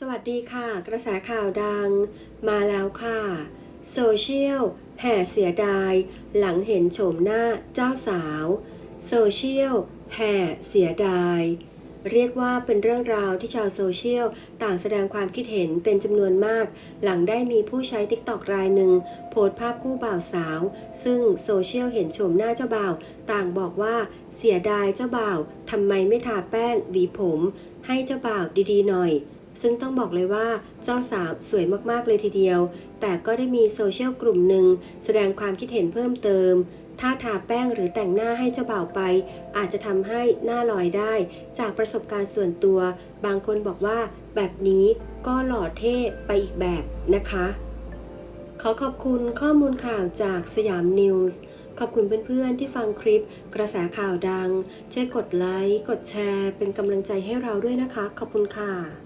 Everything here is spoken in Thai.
สวัสดีค่ะ กระแสข่าวดัง มาแล้วค่ะ โซเชียลแห่เสียดาย หลังเห็นโฉมหน้าเจ้าสาว โซเชียลแห่เสียดาย เรียกว่าเป็นเรื่องราวที่ชาวโซเชียลต่างแสดงความคิดเห็นเป็นจำนวนมาก หลังได้มีผู้ใช้ t ิ k t o k รายหนึ่ง โพสต์ภาพคู่บ่าวสาว ซึ่งโซเชียลเห็นโฉมหน้าเจ้าบ่าว ต่างบอกว่าเสียดายเจ้าบ่าวทำไมไม่ทาแป้งหวีผม ให้เจ้าบ่าวดีๆหน่อย ซึ่งต้องบอกเลยว่าเจ้าสาวสวยมากๆเลยทีเดียว แต่ก็ได้มีโซเชียลกลุ่มหนึ่งแสดงความคิดเห็นเพิ่มเติม ถ้าทาแป้งหรือแต่งหน้าให้เจ้าบ่าวไป อาจจะทำให้หน้าลอยได้ จากประสบการณ์ส่วนตัว บางคนบอกว่าแบบนี้ก็หล่อเท่ไปอีกแบบนะคะ ขอขอบคุณข้อมูลข่าวจากสยามนิวส์ขอบคุณเพื่อนๆ ที่ฟังคลิปกระแสข่าวดัง ช่วยกดไลค์ กดแชร์ เป็นกำลังใจให้เราด้วยนะคะ ขอบคุณค่ะ